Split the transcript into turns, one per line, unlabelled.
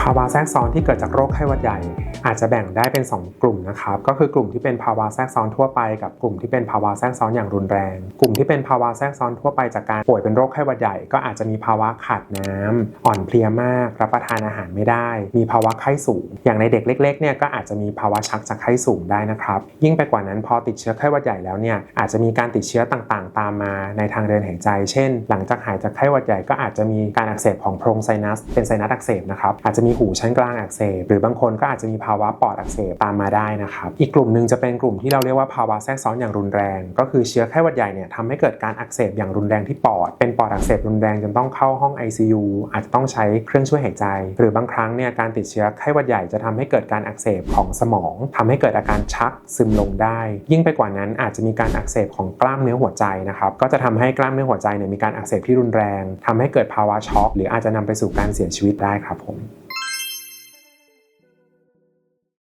ภาวะแทรกซ้อนที่เกิดจากโรคไข้หวัดใหญ่ อาจจะแบ่งได้เป็น 2 กลุ่มนะครับ ก็คือกลุ่มที่เป็นภาวะแทรกซ้อนทั่วไปกับกลุ่มที่เป็นภาวะแทรกซ้อนอย่างรุนแรง กลุ่มที่เป็นภาวะแทรกซ้อนทั่วไปจากการป่วยเป็นโรคไข้หวัดใหญ่ ก็อาจจะมีภาวะขาดน้ำอ่อนเพลียมาก รับประทานอาหารไม่ได้ มีภาวะไข้สูง อย่างในเด็กเล็กๆเนี่ยก็อาจจะมีภาวะชักจากไข้สูงได้นะครับยิ่งไปกว่านั้นพอติดเชื้อไข้หวัดใหญ่แล้วเนี่ยอาจจะมีการติดเชื้อต่างๆ ตามมาในทางเดินหายใจ เช่น หลังจากหายจากไข้หวัดใหญ่ก็อาจจะมีการอักเสบของโพรงไซนัสเป็นไซนัสอักเสบนะครับอาจจะมีีหูชั้นกลางอักเสบหรือบางคนก็อาจจะมีภาวะปอดอักเสบตามมาได้นะครับอีกกลุ่มหนึ่งจะเป็นกลุ่มที่เราเรียกว่าภาวะแทรกซ้อนอย่างรุนแรง ก็คือเชื้อไข้หวัดใหญ่เนี่ยทำให้เกิดการอักเสบอย่างรุนแรงที่ปอด เป็นปอดอักเสบรุนแรงจนต้องเข้าห้อง ICU อาจจะต้องใช้เครื่องช่วยหายใจ หรือบางครั้งเนี่ยการติดเชื้อไข้หวัดใหญ่จะทำให้เกิดการอักเสบของสมองทำให้เกิดอาการชักซึมลงได้ ยิ่งไปกว่านั้นอาจจะมีการอักเสบของกล้ามเนื้อหัวใจนะครับก็จะทำให้กล้ามเนื้อหัวใจเนี่ยมีการอักเสบที่รุนแรงทำให้เกิดภาวะช็อกหรืออาจจะนำไปสู่การเสียชีวิตได้ครับผม